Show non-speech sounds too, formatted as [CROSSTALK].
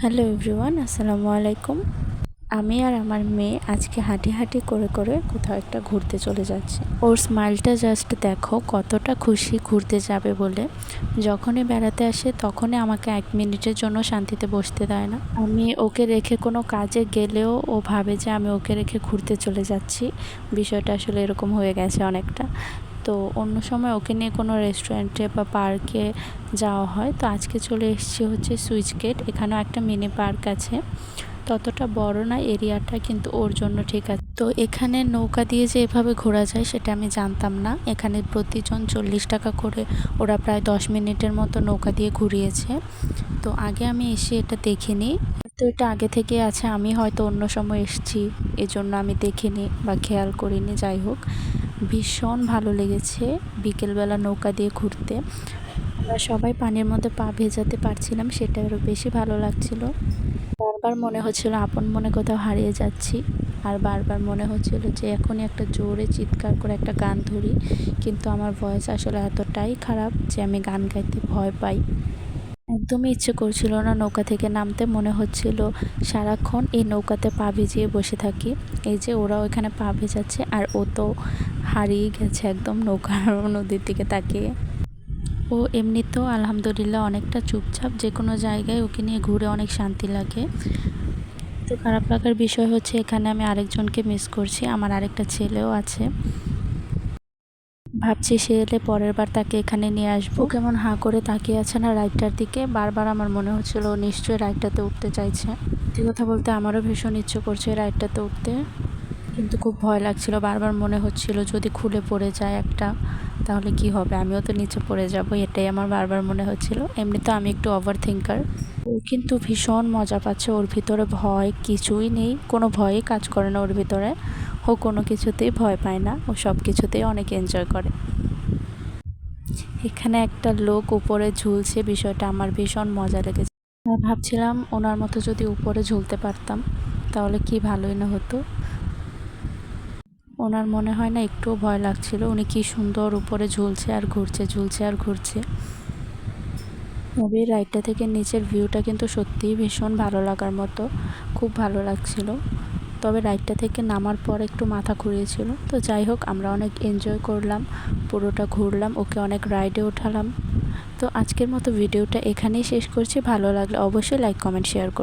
Hello everyone, আসসালামু আলাইকুম। আমি আর আমার মেয়ে আজকে হাঁটি হাঁটি করে করে কোথাও একটা ঘুরতে চলে যাচ্ছি। ওর স্মাইলটা জাস্ট দেখো কতটা খুশি ঘুরতে যাবে বলে। যখনই বেড়াতে আসে তখনই আমাকে এক মিনিটের জন্য শান্তিতে বসতে দেয় না। আমি ওকে রেখে কোনো কাজে গেলেও ও ভাবে যে আমি ওকে রেখে ঘুরতে চলে যাচ্ছি। বিষয়টা আসলে এরকম হয়ে গেছে অনেকটা। তো অন্য সময় ওকে নিয়ে কোনো রেস্টুরেন্টে বা পার্কে যাওয়া হয়। তো আজকে চলে এসেছি হচ্ছে সুইচ গেট এখানেও একটা মিনি পার্ক আছে। ততটা বড় না এরিয়াটা কিন্তু ওর জন্য ঠিক আছে। তো এখানে নৌকা দিয়ে যে এভাবে ঘোরা যায় সেটা আমি জানতাম না। এখানে প্রতিজন চল্লিশ টাকা করে ওরা প্রায় দশ মিনিটের মতো নৌকা দিয়ে ঘুরিয়েছে। তো আগে আমি এসে এটা দেখিনি তো এটা আগে থেকে আছে, আমি হয়তো অন্য সময় এসেছি, এজন্য আমি দেখিনি বা খেয়াল করিনি, যাই হোক। ভীষণ ভালো লেগেছে বিকেলবেলা নৌকা দিয়ে ঘুরতে। আমরা সবাই পানির মধ্যে পা ভেজাতে পারছিলাম, সেটা আরও বেশি ভালো লাগছিল। বারবার মনে হচ্ছিল আপন মনে কোথাও হারিয়ে যাচ্ছি, আর বারবার মনে হচ্ছিল যে এখনই একটা জোরে চিৎকার করে একটা গান ধরি, কিন্তু আমার ভয়েস আসলে এতটাই খারাপ যে আমি গান গাইতে ভয় পাই। একদমই ইচ্ছে করছিল না নৌকা থেকে নামতে, মনে হচ্ছিল সারাক্ষণ এই নৌকাতে পা ভিজিয়ে বসে থাকি। এই যে ওরাও এখানে পা ভেজাচ্ছে আর ও তো হারিয়ে গেছে একদম নৌকার [LAUGHS] নদীর দিকে তাকিয়ে। ও এমনিতেও আলহামদুলিল্লাহ অনেকটা চুপচাপ, যে কোনো জায়গায় ওকে নিয়ে ঘুরে অনেক শান্তি লাগে। তো খারাপ লাগার বিষয় হচ্ছে এখানে আমি আরেকজনকে মিস করছি, আমার আরেকটা ছেলেও আছে। ভাবছি সে এলে পরের বার তাকে এখানে নিয়ে আসব। কেমন হাঁ করে তাকিয়ে আছে না রাইডটার দিকে? বারবার আমার মনে হচ্ছিল নিশ্চয়ই রাইডটাতে উঠতে চাইছে। সত্যি কথা বলতে আমারও ভীষণ ইচ্ছে করছে রাইডটাতে উঠতে। কিন্তু খুব ভয় লাগছিল, বারবার মনে হচ্ছিল যদি খুলে পড়ে যায় একটা, তাহলে কি হবে? আমিও তো নিচে পড়ে যাব, এটাই আমার বারবার মনে হচ্ছিল। এমনি তো আমি একটু ওভার থিঙ্কার ও কিন্তু ভীষণ মজা পাচ্ছে, ওর ভিতরে ভয় কিছুই নেই, কোনো ভয়ই কাজ করে না ওর ভিতরে। ও কোনো কিছুতেই ভয় পায় না ও সব কিছুতেই অনেক এনজয় করে। এখানে একটা লোক উপরে ঝুলছে, বিষয়টা আমার ভীষণ মজা লেগেছে। ভাবছিলাম ওনার মতো যদি উপরে ঝুলতে পারতাম, তাহলে কি ভালোই না হতো? ওনার মনে হয় না একটুও ভয় লাগছিল, উনি কি সুন্দর উপরে ঝুলছে আর ঘুরছে, ঝুলছে আর ঘুরছে। মুভির রাইডটা থেকে নিচের ভিউটা কিন্তু সত্যিই ভীষণ ভালো লাগার মতো, খুব ভালো লাগছিল। তবে রাইডটা থেকে নামার পর একটু মাথা ঘুরিয়েছিল। তো যাই হোক, আমরা অনেক এনজয় করলাম, পুরোটা ঘুরলাম, ওকে অনেক রাইডে ওঠালাম। তো আজকের মতো ভিডিওটা এখানেই শেষ করছি। ভালো লাগলে অবশ্যই লাইক কমেন্ট শেয়ার